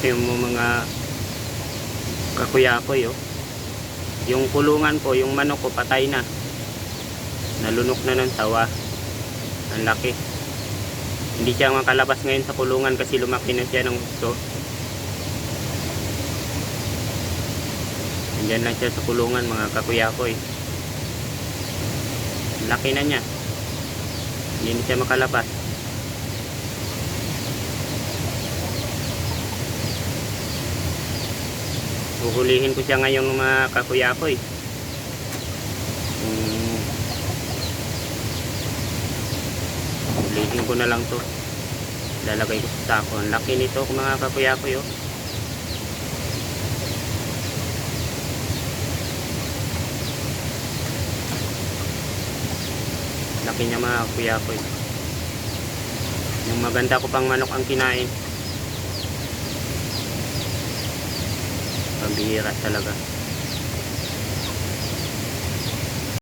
Ito yung mga kakuyakoy oh. Yung kulungan ko, yung manok ko patay na. Nalunok na ng tawa. Ang laki. Hindi siya makalabas ngayon sa kulungan kasi lumaki na siya ng gusto. Andyan lang siya sa kulungan mga kakuyakoy. Ang Laki na niya. Hindi siya makalabas. Huhulihin ko siya ngayon mga kakuyakoy. Hmm. Hulihin ko na lang to. Lalagay ko sa sako. Ang laki nito mga kakuyakoy oh. Laki niya mga kuyakoy. Yung maganda ko pang manok ang kinain. Pambihira talaga.